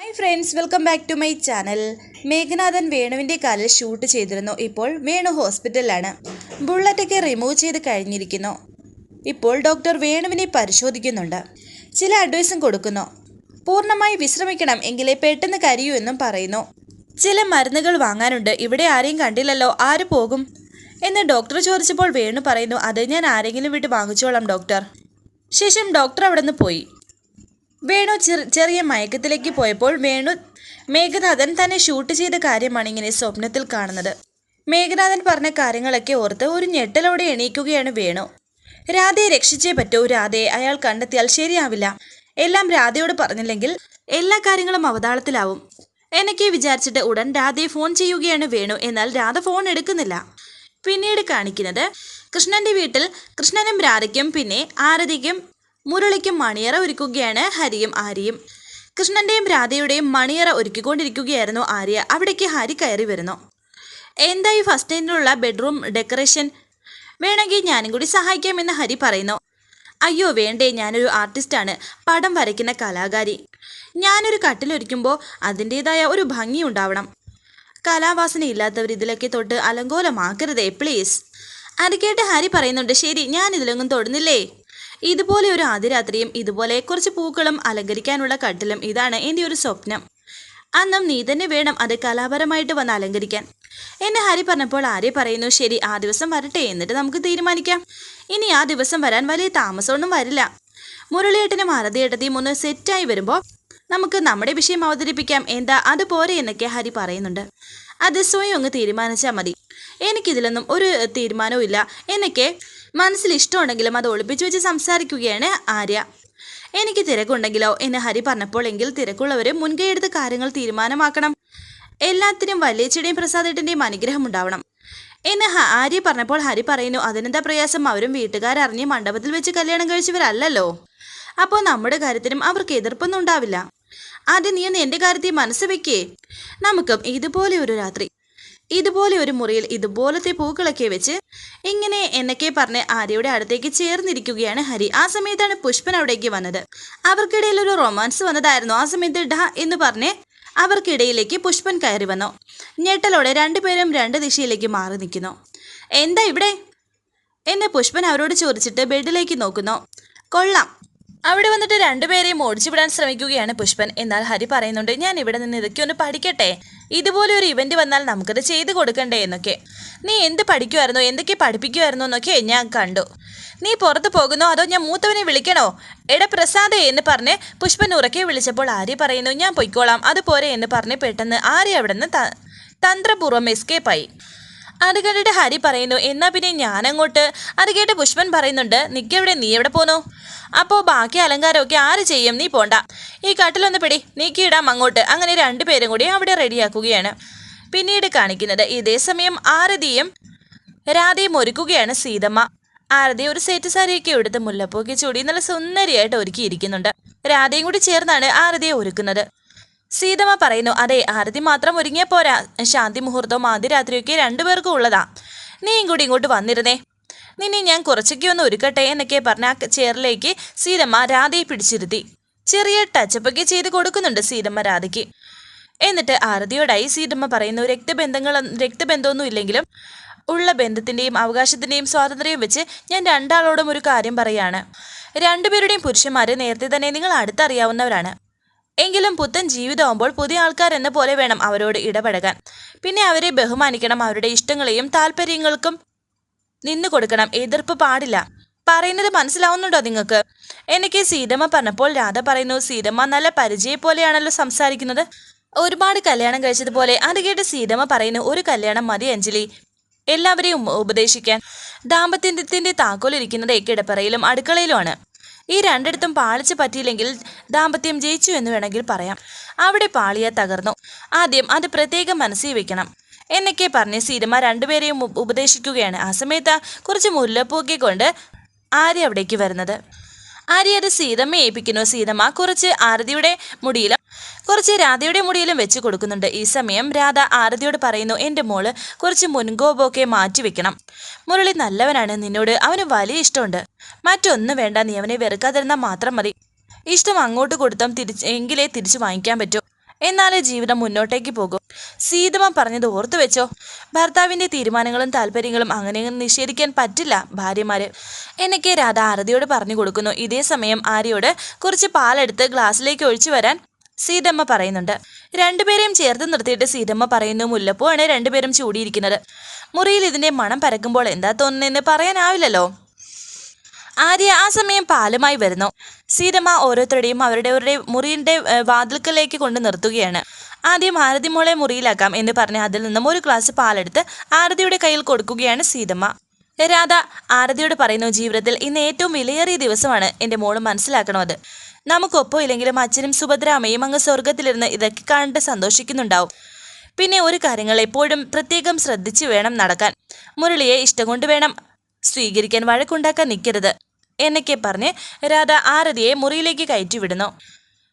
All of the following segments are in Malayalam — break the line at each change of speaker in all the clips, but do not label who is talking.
Hi friends welcome back to my channel Meghanathan വേണുവിന്റെ കാലിൽ ഷൂട്ട് ചെയ്തിരുന്നു. ഇപ്പോൾ വേണു ഹോസ്പിറ്റലിലാണ് ബുള്ളറ്റൊക്കെ റിമൂവ് ചെയ്ത് കഴിഞ്ഞിരിക്കുന്നു. ഇപ്പോൾ ഡോക്ടർ വേണുവിനെ പരിശോധിക്കുന്നുണ്ട്. ചില അഡ്വൈസും കൊടുക്കുന്നു. പൂർണമായി വിശ്രമിക്കണം എങ്കിലേ പെട്ടെന്ന് കരിയൂ എന്നും പറയുന്നു. ചില മരുന്നുകൾ വാങ്ങാനുണ്ട്. ഇവിടെ ആരെയും കണ്ടില്ലല്ലോ. ആര് പോകും? എന്ന് ഡോക്ടർ ചോദിച്ചപ്പോൾ വേണു പറയുന്നു അത് ഞാൻ ആരെങ്കിലും വിട്ട് വാങ്ങിച്ചോളാം ഡോക്ടർ ശേഷം ഡോക്ടർ അവിടെ നിന്ന് പോയി. വേണു ചെറി- ചെറിയ മയക്കത്തിലേക്ക് പോയപ്പോൾ വേണു മേഘനാഥൻ തന്നെ ഷൂട്ട് ചെയ്ത കാര്യമാണ് ഇങ്ങനെ സ്വപ്നത്തിൽ കാണുന്നത്. മേഘനാഥൻ പറഞ്ഞ കാര്യങ്ങളൊക്കെ ഓർത്ത് ഒരു ഞെട്ടലോടെ എണീക്കുകയാണ് വേണു. രാധയെ രക്ഷിച്ചേ പറ്റൂ രാധയെ അയാൾ കണ്ടെത്തിയാൽ ശരിയാവില്ല. എല്ലാം രാധയോട് പറഞ്ഞില്ലെങ്കിൽ എല്ലാ കാര്യങ്ങളും അവതാളത്തിലാവും. എന്നൊക്കെ വിചാരിച്ചിട്ട് ഉടൻ രാധയെ ഫോൺ ചെയ്യുകയാണ് വേണു. എന്നാൽ രാധ ഫോൺ എടുക്കുന്നില്ല. പിന്നീട് കാണിക്കുന്നത് കൃഷ്ണന്റെ വീട്ടിൽ കൃഷ്ണനും രാധയ്ക്കും പിന്നെ ആരതിക്കും മുരളിക്കും മണിയറ ഒരുക്കുകയാണ് ഹരിയും ആര്യയും. കൃഷ്ണന്റെയും രാധയുടെയും മണിയറ ഒരുക്കിക്കൊണ്ടിരിക്കുകയായിരുന്നു ആര്യ. അവിടേക്ക് ഹരി കയറി വരുന്നു. എന്തായി ഫസ്റ്റ് ടൈമിലുള്ള ബെഡ്റൂം ഡെക്കറേഷൻ വേണമെങ്കിൽ ഞാനും കൂടി സഹായിക്കാമെന്ന് ഹരി പറയുന്നു. അയ്യോ വേണ്ടേ ഞാനൊരു ആർട്ടിസ്റ്റാണ് പടം വരയ്ക്കുന്ന കലാകാരി. ഞാനൊരു കട്ടിലൊരുക്കുമ്പോൾ അതിന്റെതായ ഒരു ഭംഗി ഉണ്ടാവണം. കലാവാസന ഇല്ലാത്തവർ ഇതിലൊക്കെ തൊട്ട് അലങ്കോലമാക്കരുതേ പ്ലീസ് അത് കേട്ട് ഹരി പറയുന്നുണ്ട് ശരി ഞാൻ ഇതിലൊന്നും തൊടുന്നില്ലേ? ഇതുപോലെ ഒരു ആദ്യരാത്രിയും ഇതുപോലെ കുറച്ച് പൂക്കളും അലങ്കരിക്കാനുള്ള കട്ടിലും ഇതാണ് എന്റെ ഒരു സ്വപ്നം. അന്നും നീ തന്നെ വേണം അത് കലാപരമായിട്ട് വന്ന് അലങ്കരിക്കാൻ. എന്നെ ഹരി പറഞ്ഞപ്പോൾ ആര്യ പറയുന്നു ശരി ആ ദിവസം വരട്ടെ എന്നിട്ട് നമുക്ക് തീരുമാനിക്കാം. ഇനി ആ ദിവസം വരാൻ വലിയ താമസമൊന്നും വരില്ല. മുരളിയേട്ടനും ആരതിയേട്ടത്തിയും ഒന്ന് സെറ്റായി വരുമ്പോൾ നമുക്ക് നമ്മുടെ വിഷയം അവതരിപ്പിക്കാം. എന്താ അത് പോരെ എന്നൊക്കെ ഹരി പറയുന്നുണ്ട്. അത് സ്വയം ഒന്ന് തീരുമാനിച്ചാൽ മതി. എനിക്കിതിലൊന്നും ഒരു തീരുമാനവും ഇല്ല. എന്നൊക്കെ മനസ്സിൽ ഇഷ്ടമുണ്ടെങ്കിലും അത് ഒളിപ്പിച്ചു വെച്ച് സംസാരിക്കുകയാണ് ആര്യ. എനിക്ക് തിരക്കുണ്ടെങ്കിലോ എന്ന് ഹരി പറഞ്ഞപ്പോൾ എങ്കിൽ തിരക്കുള്ളവർ മുൻകൈയെടുത്ത് കാര്യങ്ങൾ തീരുമാനമാക്കണം. എല്ലാത്തിനും വല്യച്ചയുടെയും പ്രസാദേട്ടന്റെയും അനുഗ്രഹം ഉണ്ടാവണം. എന്ന് ആര്യ പറഞ്ഞപ്പോൾ ഹരി പറയുന്നു അതിനെന്താ പ്രയാസം? അവരും വീട്ടുകാരറിഞ്ഞ് മണ്ഡപത്തിൽ വെച്ച് കല്യാണം കഴിച്ചവരല്ലല്ലോ. അപ്പോൾ നമ്മുടെ കാര്യത്തിനും അവർക്ക് എതിർപ്പൊന്നും ഉണ്ടാവില്ല. ആദ്യം നീ ഒന്ന് എന്റെ കാര്യത്തിൽ മനസ്സ് വെക്കേ. നമുക്കും ഇതുപോലെ ഒരു രാത്രി ഇതുപോലെ ഒരു മുറിയിൽ ഇതുപോലത്തെ പൂക്കളൊക്കെ വെച്ച് ഇങ്ങനെ എന്നൊക്കെ പറഞ്ഞ് ആര്യയുടെ അടുത്തേക്ക് ചേർന്നിരിക്കുകയാണ് ഹരി. ആ സമയത്താണ് പുഷ്പൻ അവിടേക്ക് വന്നത്. അവർക്കിടയിൽ ഒരു റൊമാൻസ് വന്നതായിരുന്നു. ആ സമയത്ത് ഡ എന്ന് പറഞ്ഞ് അവർക്കിടയിലേക്ക് പുഷ്പൻ കയറി വന്നു. ഞെട്ടലോടെ രണ്ടുപേരും രണ്ട് ദിശയിലേക്ക് മാറി നിൽക്കുന്നു. എന്താ ഇവിടെ? എന്നെ പുഷ്പൻ അവരോട് ചോദിച്ചിട്ട് ബെഡിലേക്ക് നോക്കുന്നു. കൊള്ളാം. അവിടെ വന്നിട്ട് രണ്ടുപേരെയും ഓടിച്ചു വിടാൻ ശ്രമിക്കുകയാണ് പുഷ്പൻ. എന്നാൽ ഹരി പറയുന്നുണ്ട് ഞാൻ ഇവിടെ നിന്ന് ഇതൊക്കെ ഒന്ന് പഠിക്കട്ടെ? ഇതുപോലെ ഒരു ഇവന്റ് വന്നാൽ നമുക്കത് ചെയ്തു കൊടുക്കണ്ടേ? എന്നൊക്കെ. നീ എന്ത് പഠിക്കുമായിരുന്നോ എന്തൊക്കെ പഠിപ്പിക്കുമായിരുന്നോ എന്നൊക്കെ ഞാൻ കണ്ടു. നീ പുറത്ത് പോകുന്നോ? അതോ ഞാൻ മൂത്തവനെ വിളിക്കണോ? എട പ്രസാദേ എന്ന് പറഞ്ഞ് പുഷ്പൻ ഉറക്കെ വിളിച്ചപ്പോൾ ആര്യ പറയുന്നു ഞാൻ പൊയ്ക്കോളാം. അതുപോലെ എന്ന് പറഞ്ഞ് പെട്ടെന്ന് ആര്യ അവിടെ നിന്ന് തന്ത്രപൂർവം എസ്കേപ്പായി അത് കണ്ടിട്ട് ഹരി പറയുന്നു എന്നാ പിന്നെ ഞാനങ്ങോട്ട്? അത് കേട്ട് പുഷ്പൻ പറയുന്നുണ്ട് നിക്കെവിടെ? നീ എവിടെ പോന്നു? അപ്പോൾ ബാക്കി അലങ്കാരമൊക്കെ ആര് ചെയ്യും? നീ പോണ്ട. ഈ കട്ടിലൊന്ന് പിടി. നീക്കിയിടാം അങ്ങോട്ട്. അങ്ങനെ രണ്ടുപേരും കൂടി അവിടെ റെഡിയാക്കുകയാണ്. പിന്നീട് കാണിക്കുന്നത് ഇതേ സമയം ആരതിയും രാധയും ഒരുക്കുകയാണ് സീതമ്മ. ആരതി ഒരു സെറ്റ് സാരിയൊക്കെ എടുത്ത് മുല്ലപ്പൂക്കി ചൂടി നല്ല സുന്ദരിയായിട്ട് ഒരുക്കിയിരിക്കുന്നുണ്ട്. രാധയും കൂടി ചേർന്നാണ് ആരതിയെ ഒരുക്കുന്നത്. സീതമ്മ പറയുന്നു അതെ ആരതി മാത്രം ഒരുങ്ങിയാൽ പോരാ. ശാന്തി മുഹൂർത്തവും ആദ്യരാത്രിയൊക്കെ രണ്ടുപേർക്കും ഉള്ളതാ. നീയും കൂടി ഇങ്ങോട്ട് വന്നിരുന്നേ. നിന്നെ ഞാൻ കുറച്ചൊക്കെ ഒന്ന് ഒരുക്കട്ടെ എന്നൊക്കെ പറഞ്ഞ ചെയറിലേക്ക് സീതമ്മ രാധയെ പിടിച്ചിരുത്തി. ചെറിയ ടച്ചപ്പൊക്കെ ചെയ്ത് കൊടുക്കുന്നുണ്ട് സീതമ്മ രാധയ്ക്ക്. എന്നിട്ട് ആരതിയോടായി സീതമ്മ പറയുന്നു രക്തബന്ധങ്ങൾ രക്തബന്ധമൊന്നും ഇല്ലെങ്കിലും ഉള്ള ബന്ധത്തിന്റെയും അവകാശത്തിന്റെയും സ്വാതന്ത്ര്യവും വെച്ച് ഞാൻ രണ്ടാളോടും ഒരു കാര്യം പറയാണ്. രണ്ടുപേരുടെയും പുരുഷന്മാരെ നേരത്തെ തന്നെ നിങ്ങൾ അടുത്തറിയാവുന്നവരാണ്. എങ്കിലും പുത്തൻ ജീവിതമാകുമ്പോൾ പുതിയ ആൾക്കാർ എന്ന പോലെ വേണം അവരോട് ഇടപഴകാൻ. പിന്നെ അവരെ ബഹുമാനിക്കണം അവരുടെ ഇഷ്ടങ്ങളെയും താല്പര്യങ്ങൾക്കും നിന്നു കൊടുക്കണം. എതിർപ്പ് പാടില്ല. പറയുന്നത് മനസ്സിലാവുന്നുണ്ടോ നിങ്ങൾക്ക്? എനിക്ക് സീതമ്മ പറഞ്ഞപ്പോൾ രാധ പറയുന്നു സീതമ്മ നല്ല പരിചയം പോലെയാണല്ലോ സംസാരിക്കുന്നത്. ഒരുപാട് കല്യാണം കഴിച്ചതുപോലെ അത് കേട്ട് സീതമ്മ പറയുന്നു ഒരു കല്യാണം മതി അഞ്ജലി. എല്ലാവരെയും ഉപദേശിക്കാൻ. ദാമ്പത്യത്തിന്റെ താക്കോലിരിക്കുന്നത് കിടപ്പറയിലും അടുക്കളയിലുമാണ് ഈ രണ്ടിടത്തും പാളിച്ച് പറ്റിയില്ലെങ്കിൽ ദാമ്പത്യം ജയിച്ചു എന്ന് വേണമെങ്കിൽ പറയാം. അവിടെ പാളിയ തകർന്നു. ആദ്യം അത് പ്രത്യേകം മനസ്സിൽ വെക്കണം. എന്നൊക്കെ പറഞ്ഞ് സീരമ്മ രണ്ടുപേരെയും ഉപദേശിക്കുകയാണ്. ആ സമയത്ത് കുറച്ച് മുല്ലപ്പൂക്കെ കൊണ്ട് ആര്യ അവിടേക്ക് വരുന്നത്. ആര്യ അത് സീതമ്മയെ ഏൽപ്പിക്കുന്നു? സീതമ്മ കുറച്ച് ആരതിയുടെ മുടിയിലും കുറച്ച് രാധയുടെ മുടിയിലും വെച്ച് കൊടുക്കുന്നുണ്ട്. ഈ സമയം രാധ ആരതിയോട് പറയുന്നു എന്റെ മോൾ കുറച്ച് മുൻകോപമൊക്കെ മാറ്റി വെക്കണം. മുരളി നല്ലവനാണ്. നിന്നോട് അവന് വലിയ ഇഷ്ടമുണ്ട്. മറ്റൊന്നും വേണ്ട. നീ അവനെ വെറുക്കാതിരുന്നാൽ മാത്രം മതി. ഇഷ്ടം അങ്ങോട്ട് കൊടുത്തും തിരിച്ച് എങ്കിലേ തിരിച്ചു വാങ്ങിക്കാൻ പറ്റൂ. എന്നാലേ ജീവിതം മുന്നോട്ടേക്ക് പോകും. സീതമ്മ പറഞ്ഞത് ഓർത്തു വെച്ചോ? ഭർത്താവിന്റെ തീരുമാനങ്ങളും താല്പര്യങ്ങളും അങ്ങനെ നിഷേധിക്കാൻ പറ്റില്ല ഭാര്യമാര്. എന്നൊക്കെ രാധ ആരതിയോട് പറഞ്ഞു കൊടുക്കുന്നു. ഇതേ സമയം ആര്യയോട് കുറച്ച് പാലെടുത്ത് ഗ്ലാസ്സിലേക്ക് ഒഴിച്ചു വരാൻ സീതമ്മ പറയുന്നുണ്ട്. രണ്ടുപേരെയും ചേർത്ത് നിർത്തിയിട്ട് സീതമ്മ പറയുന്നു മുല്ലപ്പൂ ആണ് രണ്ടുപേരും ചൂടിയിരിക്കുന്നത്. മുറിയിൽ ഇതിന്റെ മണം പരക്കുമ്പോൾ എന്താ തോന്നുന്നതെന്ന് പറയാനാവില്ലല്ലോ? ആര്യ ആ സമയം പാലുമായി വരുന്നു. സീതമ്മ ഓരോരുത്തരുടെയും അവരുടെ അവരുടെ മുറിയുടെ വാതിൽക്കലേക്ക് കൊണ്ട് നിർത്തുകയാണ്. ആദ്യം ആരതി മോളെ മുറിയിലാക്കാം എന്ന് പറഞ്ഞ് അതിൽ നിന്നും ഒരു ഗ്ലാസ് പാലെടുത്ത് ആരതിയുടെ കയ്യിൽ കൊടുക്കുകയാണ് സീതമ്മ. രാധ ആരതിയോട് പറയുന്നു ജീവിതത്തിൽ ഇന്ന് ഏറ്റവും വിലയേറിയ ദിവസമാണ് എന്റെ മോൾ മനസ്സിലാക്കണം അത് നമുക്കൊപ്പം ഇല്ലെങ്കിലും അച്ഛനും സുഭദ്രാമയും അങ്ങ് സ്വർഗത്തിലിരുന്ന് ഇതൊക്കെ കണ്ട് സന്തോഷിക്കുന്നുണ്ടാവും. പിന്നെ ഒരു കാര്യങ്ങൾ എപ്പോഴും പ്രത്യേകം ശ്രദ്ധിച്ചു വേണം നടക്കാൻ. മുരളിയെ ഇഷ്ടം കൊണ്ട് വേണം സ്വീകരിക്കാൻ വഴക്കുണ്ടാക്കാൻ നിൽക്കരുത്. എന്നൊക്കെ പറഞ്ഞ് രാധ ആരതിയെ മുറിയിലേക്ക് കയറ്റി വിടുന്നു.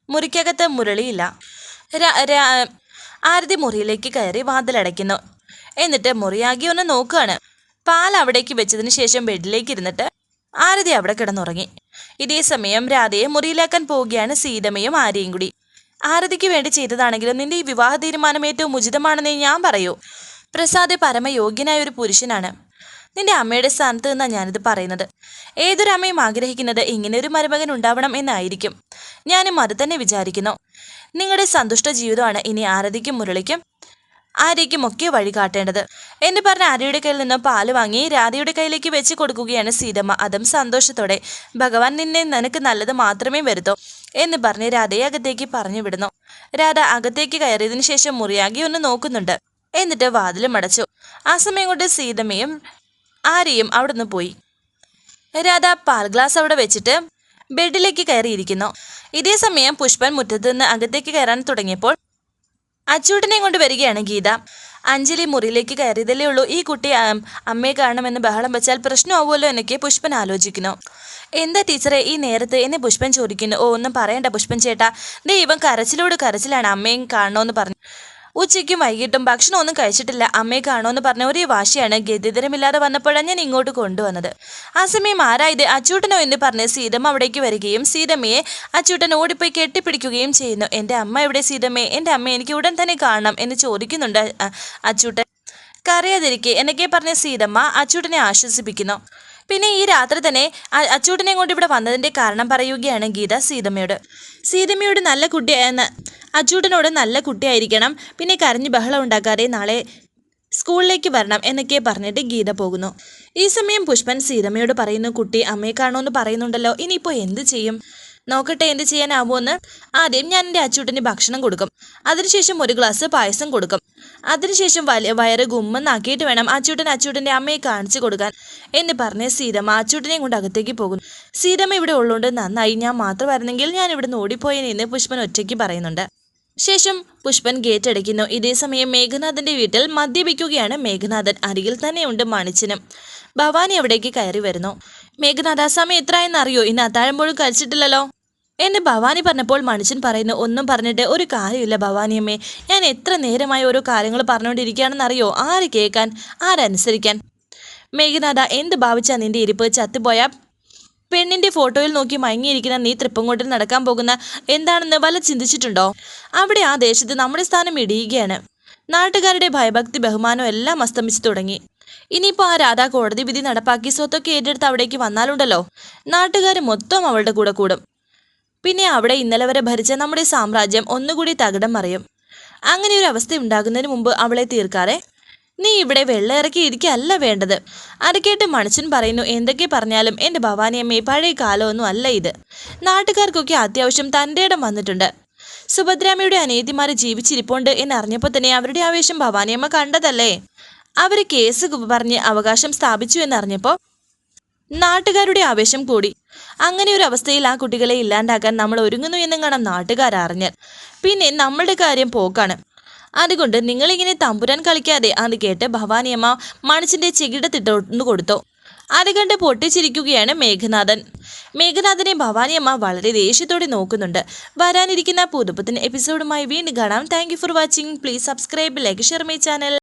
മുറിക്കകത്ത് മുരളിയില്ല. ആരതി മുറിയിലേക്ക് കയറി വാതിലടയ്ക്കുന്നു. എന്നിട്ട് മുറിയാകി ഒന്ന് നോക്കുകയാണ്. പാൽ അവിടേക്ക് വെച്ചതിന് ശേഷം ബെഡിലേക്ക് ഇരുന്നിട്ട് ആരതി അവിടെ കിടന്നുറങ്ങി. ഇതേ സമയം രാധയെ മുറിയിലാക്കാൻ പോവുകയാണ് സീതമ്മയും ആര്യയും കൂടി. ആരതിക്ക് വേണ്ടി ചെയ്തതാണെങ്കിലും നിന്റെ ഈ വിവാഹ തീരുമാനം ഏറ്റവും ഉചിതമാണെന്നേ ഞാൻ പറയൂ. പ്രസാദ് പരമയോഗ്യനായ ഒരു പുരുഷനാണ്. നിന്റെ അമ്മയുടെ സ്ഥാനത്ത് നിന്നാണ് ഞാനിത് പറയുന്നത്. ഏതൊരു അമ്മയും ആഗ്രഹിക്കുന്നത് ഇങ്ങനെ ഒരു മരുമകൻ ഉണ്ടാവണം എന്നായിരിക്കും. ഞാനും അത് തന്നെ വിചാരിക്കുന്നു. നിങ്ങളുടെ സന്തുഷ്ട ജീവിതമാണ് ഇനി ആരതിക്കും മുരളിക്കും ആര്യയ്ക്കും ഒക്കെ വഴി കാട്ടേണ്ടത്. എന്ന് പറഞ്ഞ ആര്യയുടെ കയ്യിൽ നിന്നും പാൽ വാങ്ങി രാധയുടെ കയ്യിലേക്ക് വെച്ച് കൊടുക്കുകയാണ് സീതമ്മ. അതും സന്തോഷത്തോടെ. ഭഗവാൻ നിന്നെ നിനക്ക് നല്ലത് മാത്രമേ വരുത്തൂ എന്ന് പറഞ്ഞ് രാധയെ അകത്തേക്ക് പറഞ്ഞു വിടുന്നു. രാധ അകത്തേക്ക് കയറിയതിനു ശേഷം മുറിയാകി ഒന്ന് നോക്കുന്നുണ്ട്. എന്നിട്ട് വാതിലും അടച്ചു ആ സമയം കൊണ്ട് സീതമ്മയും ആര്യയും അവിടെ നിന്ന് പോയി. രാധ പാൽ ഗ്ലാസ് അവിടെ വെച്ചിട്ട് ബെഡിലേക്ക് കയറിയിരിക്കുന്നു. ഇതേ സമയം പുഷ്പൻ മുറ്റത്ത് നിന്ന് അകത്തേക്ക് കയറാൻ തുടങ്ങിയപ്പോൾ അച്ചൂട്ടനെ കൊണ്ട് വരികയാണ് ഗീത. അഞ്ജലി മുറിയിലേക്ക് കയറിയതല്ലേ ഉള്ളൂ. ഈ കുട്ടി അമ്മയെ കാണണമെന്ന് ബഹളം വെച്ചാൽ പ്രശ്നമാവുമല്ലോ എന്നൊക്കെ പുഷ്പൻ ആലോചിക്കുന്നു. എന്താ ടീച്ചറെ ഈ നേരത്ത് എന്നെ പുഷ്പൻ ചോദിക്കുന്നു. ഓ ഒന്നും പറയണ്ട പുഷ്പൻ ചേട്ടാ. ദൈവം കരച്ചിലോട് കരച്ചിലാണ് അമ്മയും കാണണമെന്ന് പറഞ്ഞു. ഉച്ചയ്ക്കും വൈകിട്ടും ഭക്ഷണം ഒന്നും കഴിച്ചിട്ടില്ല. അമ്മയെ കാണുമെന്ന് പറഞ്ഞ ഒരേ വാശിയാണ് ഗതിതരമില്ലാതെ വന്നപ്പോഴാണ് ഞാൻ ഇങ്ങോട്ട് കൊണ്ടുവന്നത്. ആ സമയം ആരായത് അച്ചൂട്ടനോ എന്ന് പറഞ്ഞ് സീതമ്മ അവിടേക്ക് വരികയും സീതമ്മയെ അച്ചൂട്ടൻ ഓടിപ്പോയി കെട്ടിപ്പിടിക്കുകയും ചെയ്യുന്നു. എന്റെ അമ്മ എവിടെ സീതമ്മയെ എന്റെ അമ്മ എനിക്ക് ഉടൻ തന്നെ കാണണം എന്ന് ചോദിക്കുന്നുണ്ട് അച്ചൂട്ടൻ. കരയാതിരിക്കെ എന്നൊക്കെ പറഞ്ഞ സീതമ്മ അച്ചൂട്ടനെ ആശ്വസിപ്പിക്കുന്നു. പിന്നെ ഈ രാത്രി തന്നെ അച്ചൂട്ടനെ കൊണ്ട് ഇവിടെ വന്നതിന്റെ കാരണം പറയുകയാണ് ഗീത സീതമ്മയോട്. സീതമ്മയോട് നല്ല കുട്ടി അച്ചൂട്ടനോട് നല്ല കുട്ടിയായിരിക്കണം. പിന്നെ കരഞ്ഞ് ബഹളം ഉണ്ടാക്കാതെ നാളെ സ്കൂളിലേക്ക് വരണം എന്നൊക്കെ പറഞ്ഞിട്ട് ഗീത പോകുന്നു. ഈ സമയം പുഷ്പൻ സീതമ്മയോട് പറയുന്നു കുട്ടി അമ്മയെ കാണുമെന്ന് പറയുന്നുണ്ടല്ലോ. ഇനിയിപ്പോൾ എന്ത് ചെയ്യും? നോക്കട്ടെ എന്ത് ചെയ്യാനാവുമെന്ന് ആദ്യം ഞാൻ എന്റെ അച്ചൂട്ടന് ഭക്ഷണം കൊടുക്കും. അതിനുശേഷം ഒരു ഗ്ലാസ് പായസം കൊടുക്കും. അതിനുശേഷം വലിയ വയറ് ഗുമ്മെന്നാക്കിയിട്ട് വേണം അച്ചൂട്ടൻ അച്ചൂട്ടന്റെ അമ്മയെ കാണിച്ചു കൊടുക്കാൻ എന്ന് പറഞ്ഞ് സീതമ്മ അച്ചൂട്ടനെയും കൊണ്ട് അകത്തേക്ക് പോകുന്നു. സീതമ്മ ഇവിടെ ഉള്ളതുകൊണ്ട് നന്നായി ഞാൻ മാത്രമായിരുന്നെങ്കിൽ ഞാൻ ഇവിടുന്ന് ഓടിപ്പോയെന്ന് പുഷ്പൻ ഒറ്റയ്ക്ക് പറയുന്നുണ്ട്. ശേഷം പുഷ്പൻ ഗേറ്റ് അടയ്ക്കുന്നു. ഇതേസമയം മേഘനാഥന്റെ വീട്ടിൽ മദ്യപിക്കുകയാണ് മേഘനാഥൻ. അരികിൽ തന്നെയുണ്ട് മണിച്ചനും. ഭവാനി അവിടേക്ക് കയറി വരുന്നു. മേഘനാഥ സമയം എത്രയെന്ന് അറിയോ? ഇന്ന് അത്താഴമ്പോഴും കഴിച്ചിട്ടില്ലല്ലോ? എന്ന് ഭവാനി പറഞ്ഞപ്പോൾ മനുഷ്യൻ പറയുന്നു ഒന്നും പറഞ്ഞിട്ട് ഒരു കാര്യമില്ല ഭവാനിയമ്മേ ഞാൻ എത്ര നേരമായി ഓരോ കാര്യങ്ങൾ പറഞ്ഞുകൊണ്ടിരിക്കുകയാണെന്ന് അറിയോ ആര് കേൾക്കാൻ? ആരനുസരിക്കാൻ? മേഘനാഥ എന്ത് ഭാവിച്ചാ നിന്റെ ഇരിപ്പ്? ചത്തുപോയ പെണ്ണിന്റെ ഫോട്ടോയിൽ നോക്കി മയങ്ങിയിരിക്കുന്ന നീ തൃപ്പങ്കോട്ടിൽ നടക്കാൻ പോകുന്ന എന്താണെന്ന് വല്ല ചിന്തിച്ചിട്ടുണ്ടോ? അവിടെ ആ ദേശത്ത് നമ്മുടെ സ്ഥാനം ഇടിയുകയാണ്. നാട്ടുകാരുടെ ഭയഭക്തി ബഹുമാനം എല്ലാം അസ്തമിച്ചു തുടങ്ങി. ഇനിയിപ്പോൾ ആ രാധ കോടതി വിധി നടപ്പാക്കി സ്വത്തൊക്കെ ഏറ്റെടുത്ത് അവിടേക്ക് വന്നാലുണ്ടല്ലോ? നാട്ടുകാർ മൊത്തം അവളുടെ കൂടെ കൂടും. പിന്നെ അവിടെ ഇന്നലെ വരെ ഭരിച്ച നമ്മുടെ സാമ്രാജ്യം ഒന്നുകൂടി തകിടം മറിയും. അങ്ങനെ ഒരു അവസ്ഥ ഉണ്ടാകുന്നതിന് മുമ്പ് അവളെ തീർക്കാറെ? നീ ഇവിടെ വെള്ളം ഇറക്കി ഇരിക്കല്ല വേണ്ടത്. അത് കേട്ട് മനുഷ്യൻ പറയുന്നു എന്തൊക്കെ പറഞ്ഞാലും എന്റെ ഭവാനിയമ്മയെ പഴയ കാലമൊന്നും അല്ല ഇത്. നാട്ടുകാർക്കൊക്കെ അത്യാവശ്യം തന്റെ ഇടം വന്നിട്ടുണ്ട്. സുഭദ്രാമ്മയുടെ അനിയത്തിമാര് ജീവിച്ചിരിപ്പുണ്ട് എന്നറിഞ്ഞപ്പോൾ തന്നെ അവരുടെ ആവേശം ഭവാനിയമ്മ കണ്ടതല്ലേ? അവർ കേസ് പറഞ്ഞ് അവകാശം സ്ഥാപിച്ചു എന്നറിഞ്ഞപ്പോൾ നാട്ടുകാരുടെ ആവേശം കൂടി. അങ്ങനെ ഒരു അവസ്ഥയിൽ ആ കുട്ടികളെ ഇല്ലാണ്ടാക്കാൻ നമ്മൾ ഒരുങ്ങുന്നു എന്നും കാണാം നാട്ടുകാർ അറിഞ്ഞാൽ പിന്നെ നമ്മളുടെ കാര്യം പോക്കാണ്. അതുകൊണ്ട് നിങ്ങളിങ്ങനെ തമ്പുരാൻ കളിക്കാതെ അത് കേട്ട് ഭവാനിയമ്മ മണിച്ചിന്റെ ചെകിടത്തിട്ടൊന്നു കൊടുത്തു. അത് കണ്ട് പൊട്ടിച്ചിരിക്കുകയാണ് മേഘനാഥൻ. മേഘനാഥനെ ഭവാനിയമ്മ വളരെ ദേഷ്യത്തോടെ നോക്കുന്നുണ്ട്. വരാനിരിക്കുന്ന പുതുപ്പത്തിന് എപ്പിസോഡുമായി വീണ്ടും കാണാം. Thank for watching please subscribe like share my channel